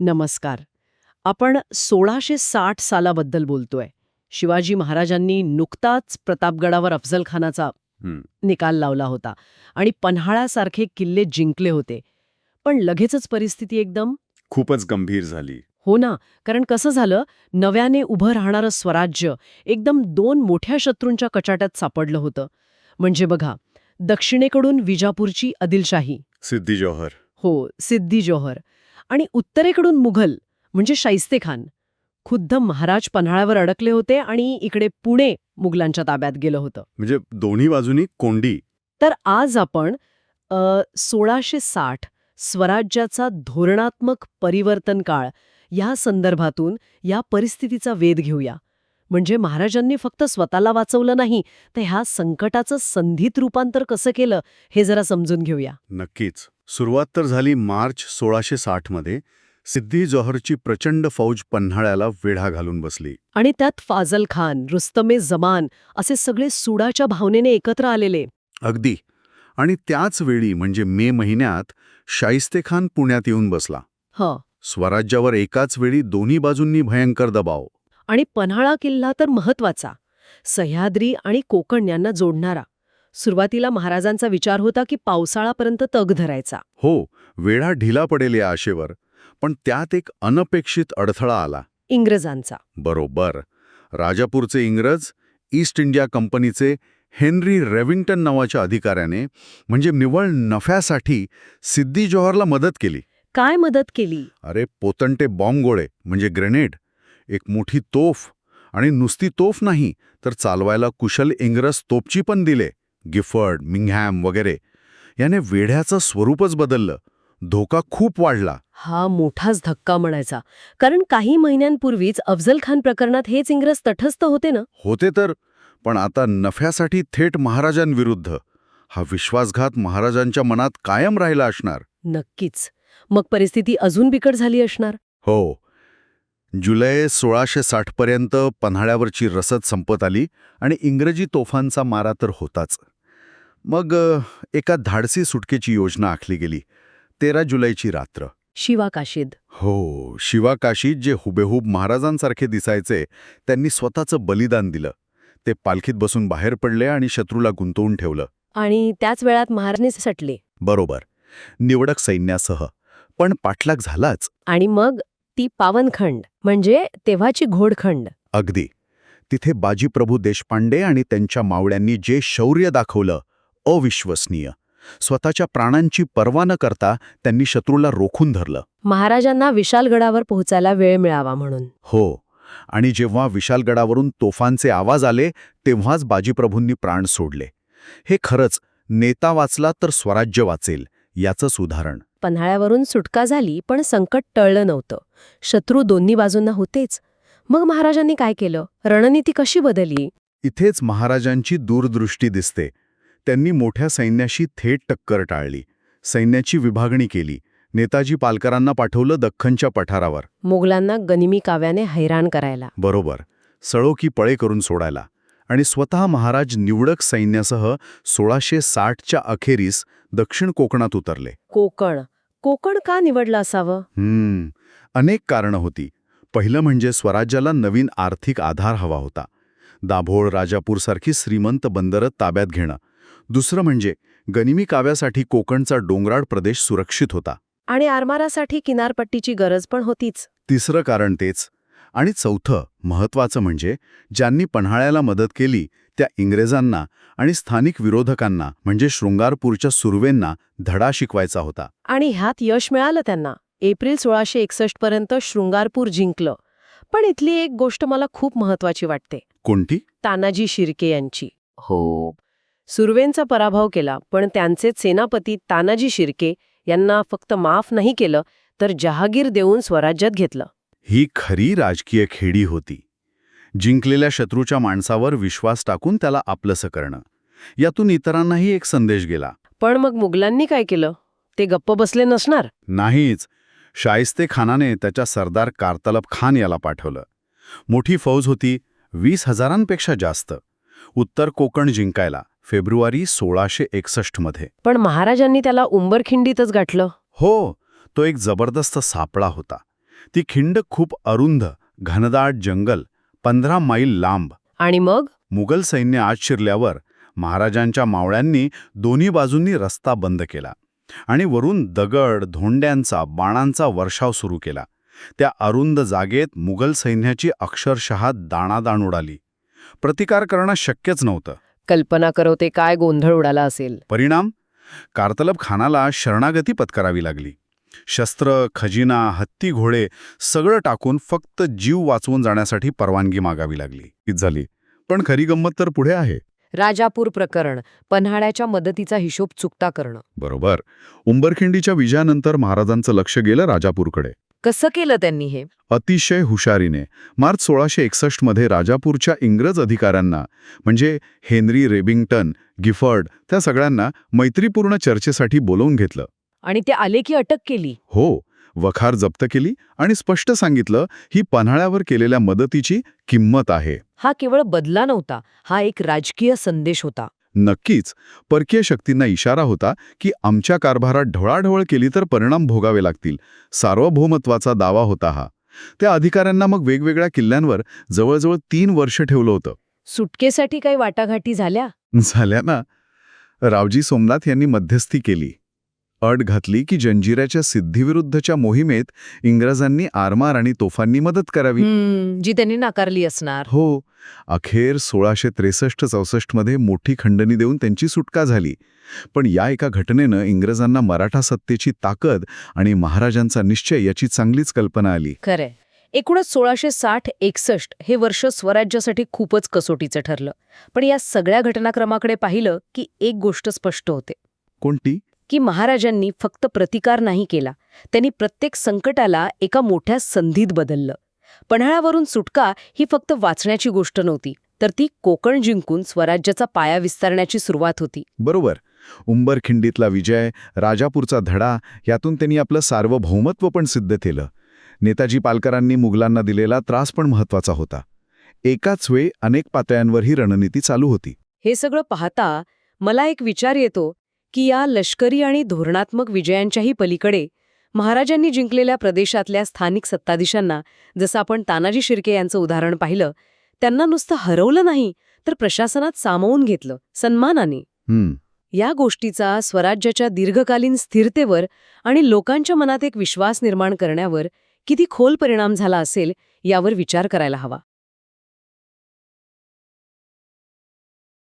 नमस्कार. आपण सोळाशे साठ सालाबद्दल बोलतोय. शिवाजी महाराजांनी नुकताच प्रतापगडावर अफजलखानाचा. निकाल लावला होता आणि पन्हाळ्यासारखे किल्ले जिंकले होते. पण लगेचच परिस्थिती एकदम? खूपच गंभीर झाली. हो ना कारण कसं झालं? नव्याने उभं राहणारं स्वराज्य एकदम दोन मोठ्या शत्रूंच्या कचाट्यात सापडलं होतं. म्हणजे बघा दक्षिणेकडून विजापूरची आदिलशाही. सिद्धी जौहर हो सिद्दी जोहर आणि उत्तरेकडून मुघल म्हणजे शाहिस्ते खान खुद्द महाराज पन्हाळ्यावर अडकले होते आणि इकडे पुणे मुघलांच्या ताब्यात गेलं होतं. म्हणजे दोन्ही बाजूनी कोंडी. तर आज आपण सोळाशे साठ स्वराज्याचा धोरणात्मक परिवर्तन काळ या संदर्भातून या परिस्थितीचा वेध घेऊया. म्हणजे महाराजांनी फक्त स्वतःला वाचवलं नाही तर ह्या संकटाचं संधीत रूपांतर कसं केलं हे जरा समजून घेऊया. नक्कीच. सुरुवात तर झाली मार्च सोळाशे साठमध्ये सिद्धी जौहरची प्रचंड फौज पन्हाळ्याला वेढा घालून बसली. आणि त्यात फाजल खान रुस्तमे जमान असे सगळे सुडाच्या भावनेने एकत्र आलेले. अगदी. आणि त्याच वेळी म्हणजे मे महिन्यात शाहिस्ते खान पुण्यात येऊन बसला. ह. स्वराज्यावर एकाच वेळी दोन्ही बाजूंनी भयंकर दबाव. आणि पन्हाळा किल्ला तर महत्त्वाचा सह्याद्री आणि कोकण यांना जोडणारा. सुरुवातीला महाराजांचा विचार होता की पावसाळापर्यंत तग धरायचा. हो वेढा ढिला पडेल या आशेवर पण त्यात एक अनपेक्षित अडथळा आला. इंग्रजांचा. बरोबर. राजापूरचे इंग्रज ईस्ट इंडिया कंपनीचे हेनरी रेविंग्टन नावाच्या अधिकाऱ्याने म्हणजे निव्वळ नफ्यासाठी सिद्धी जौहरला मदत केली. काय मदत केली? अरे पोतंटे बॉम्बगोळे म्हणजे ग्रेनेड. एक मोठी तोफ. आणि नुसती तोफ नाही तर चालवायला कुशल इंग्रज तोपची पण दिले. गिफर्ड मिंगहॅम वगैरे याने वेढ्याचं स्वरूपच बदललं. धोका खूप वाढला. हा मोठाच धक्का म्हणायचा. कारण काही महिन्यांपूर्वीच अफजल खान प्रकरणात हेच इंग्रज तटस्थ होते ना? होते तर पण आता नफ्यासाठी थेट महाराजांविरुद्ध. हा विश्वासघात महाराजांच्या मनात कायम राहिला असणार. नक्कीच. मग परिस्थिती अजून बिकट झाली असणार? हो. जुलै सोळाशे साठपर्यंत पन्हाळ्यावरची रसद संपत आली आणि इंग्रजी तोफांचा मारा तर होताच. मग एका धाडसी सुटकेची योजना आखली गेली तेरा जुलैची रात्र. शिवा काशीद हो शिवाकाशीत जे हुबेहूब महाराजांसारखे दिसायचे त्यांनी स्वतःचं बलिदान दिलं. ते पालखीत बसून बाहेर पडले आणि शत्रूला गुंतवून ठेवलं. आणि त्याच वेळात महाराजने सटले. बरोबर. निवडक सैन्यासह. पण पाठलाग झालाच. आणि मग ती पावनखंड म्हणजे तेव्हाची घोडखंड. अगदी. तिथे बाजीप्रभू देशपांडे आणि त्यांच्या मावळ्यांनी जे शौर्य दाखवलं अविश्वसनीय. स्वतःच्या प्राणांची पर्वा न करता त्यांनी शत्रूला रोखून धरलं. महाराजांना विशालगडावर पोहोचायला वेळ मिळावा म्हणून. हो. आणि जेव्हा विशालगडावरून तोफांचे आवाज आले तेव्हाच बाजीप्रभूंनी प्राण सोडले. हे खरंच नेता वाचला तर स्वराज्य वाचेल याचंच उदाहरण पन्हाळ्यावरून सुटका झाली पण संकट टळलं नव्हतं. शत्रू दोन्ही बाजूंना होतेच. मग महाराजांनी काय केलं? रणनीती कशी बदलली? इथेच महाराजांची दूरदृष्टी दिसते. त्यांनी मोठ्या सैन्याशी थेट टक्कर टाळली. सैन्याची विभागणी केली. नेताजी पालकरांना पाठवलं दख्खनच्या पठारावर. मोगलांना गनिमी काव्याने हैराण करायला. बरोबर. सळोकी पळे करून सोडायला. आणि स्वतः महाराज निवडक सैन्यासह सोळाशे साठच्या अखेरीस दक्षिण कोकणात उतरले. कोकण. कोकण का निवडलं असावं? हम्म. अनेक कारणं होती. पहिलं म्हणजे स्वराज्याला नवीन आर्थिक आधार हवा होता. दाभोळ राजापूरसारखी श्रीमंत बंदरं ताब्यात घेणं. दुसरं म्हणजे गनिमी काव्यासाठी कोकणचा डोंगराळ प्रदेश सुरक्षित होता. आणि आरमारासाठी किनारपट्टीची गरज पण होतीच. तिसरं कारण तेच. आणि चौथं महत्वाचं म्हणजे ज्यांनी पन्हाळ्याला मदत केली त्या इंग्रजांना आणि स्थानिक विरोधकांना म्हणजे शृंगारपूरच्या सुरवेंना धडा शिकवायचा होता. आणि ह्यात यश मिळालं त्यांना. एप्रिल सोळाशे एकसष्ट पर्यंत शृंगारपूर जिंकलं. पण इथली एक गोष्ट मला खूप महत्वाची वाटते. कोणती? तानाजी शिर्के यांची. हो. सुर्वेंचा पराभव केला पण त्यांचे सेनापती तानाजी शिर्के यांना फक्त माफ नाही केलं तर जहागीर देऊन स्वराज्यात घेतलं. ही खरी राजकीय खेडी होती. जिंकलेल्या शत्रूच्या माणसावर विश्वास टाकून त्याला आपलंसं करणं. यातून इतरांनाही एक संदेश गेला. पण मग मुघलांनी काय केलं? ते गप्प बसले नसणार? नाहीच. शाहिस्ते खानाने त्याच्या सरदार कारतलब खान याला पाठवलं. मोठी फौज होती वीस हजारांपेक्षा जास्त. उत्तर कोकण जिंकायला. फेब्रुवारी सोळाशे एकसष्टमध्ये पण महाराजांनी त्याला उंबरखिंडीतच गाठलं. हो तो एक जबरदस्त सापळा होता. ती खिंड खूप अरुंद घनदाट जंगल पंधरा मैल लांब. आणि मग? मुघल सैन्य आत शिरल्यावर महाराजांच्या मावळ्यांनी दोन्ही बाजूंनी रस्ता बंद केला आणि वरून दगड धोंड्यांचा बाणांचा वर्षाव सुरू केला. त्या अरुंद जागेत मुघल सैन्याची अक्षरशः दाणादाण उडाली. प्रतिकार करणं शक्यच नव्हतं. कल्पना करवते काय गोंधळ उडाला असेल. परिणाम? कारतलब खानाला शरणागती पत्करावी लागली. शस्त्र खजिना हत्ती घोडे सगळं टाकून फक्त जीव वाचवून जाण्यासाठी परवानगी मागावी लागली. हीच झाली. पण खरी गंमत तर पुढे आहे. राजापूर प्रकरण पन्हाळ्याच्या मदतीचा हिशोब चुकता करणं. बरोबर. उंबरखिंडीच्या विजयानंतर महाराजांचं लक्ष गेलं राजापूरकडे. कसं केलं त्यांनी हे? अतिशय हुशारीने. मार्च सोळाशे एकसष्टमध्ये राजापूरच्या इंग्रज अधिकाऱ्यांना म्हणजे हेनरी रेबिंग्टन गिफर्ड त्या सगळ्यांना मैत्रीपूर्ण चर्चेसाठी बोलवून घेतलं. आणि ते आले की अटक केली? हो. वखार जप्त केली आणि स्पष्ट सांगितलं ही पन्हाळ्यावर केलेल्या मदतीची किंमत आहे. हा केवळ बदला नव्हता हा एक राजकीय संदेश होता. नक्कीच. परकीय शक्तींना इशारा होता की आमच्या कारभारात ढवळाढवळ केली तर परिणाम भोगावे लागतील. सार्वभौमत्वाचा दावा होता हा. त्या अधिकाऱ्यांना मग वेगवेगळ्या किल्ल्यांवर जवळजवळ तीन वर्ष ठेवलं होतं. सुटकेसाठी काही वाटाघाटी झाल्या? झाल्या ना. रावजी सोमनाथ यांनी मध्यस्थी केली. अट घातली की जंजिऱ्याच्या सिद्धीविरुद्धच्या मोहिमेत इंग्रजांनी आरमार आणि तोफांनी मदत करावी. जी त्यांनी नाकारली असणार. हो अखेर सोळाशे त्रेसष्ट चौसष्टमध्ये मोठी खंडणी देऊन त्यांची सुटका झाली. पण या एका घटनेनं इंग्रजांना मराठा सत्तेची ताकद आणि महाराजांचा निश्चय याची चांगलीच कल्पना आली. खरंय. एकूणच सोळाशे साठ एकसष्ट हे वर्ष स्वराज्यासाठी खूपच कसोटीचं ठरलं. पण या सगळ्या घटनाक्रमाकडे पाहिलं की एक गोष्ट स्पष्ट होते. कोणती? की महाराजांनी फक्त प्रतिकार नाही केला. त्यांनी प्रत्येक संकटाला एका मोठ्या संधीत बदललं. पन्हाळ्यावरून सुटका ही फक्त वाचण्याची गोष्ट नव्हती तर ती कोकण जिंकून स्वराज्याचा पाया विस्तारण्याची सुरुवात होती. बरोबर. उंबरखिंडीतला विजय राजापूरचा धडा यातून त्यांनी आपलं सार्वभौमत्व पण सिद्ध केलं. नेताजी पालकरांनी मुघलांना दिलेला त्रास पण महत्त्वाचा होता. एकाच वेळी अनेक पातळ्यांवर ही रणनीती चालू होती. हे सगळं पाहता मला एक विचार येतो की या लष्करी आणि धोरणात्मक विजयांच्याही पलीकडे महाराजांनी जिंकलेल्या प्रदेशातल्या स्थानिक सत्ताधीशांना जसं आपण तानाजी शिर्के यांचं उदाहरण पाहिलं त्यांना नुसतं हरवलं नाही तर प्रशासनात सामावून घेतलं सन्मानाने. या गोष्टीचा स्वराज्याच्या दीर्घकालीन स्थिरतेवर आणि लोकांच्या मनात एक विश्वास निर्माण करण्यावर किती खोल परिणाम झाला असेल यावर विचार करायला हवा.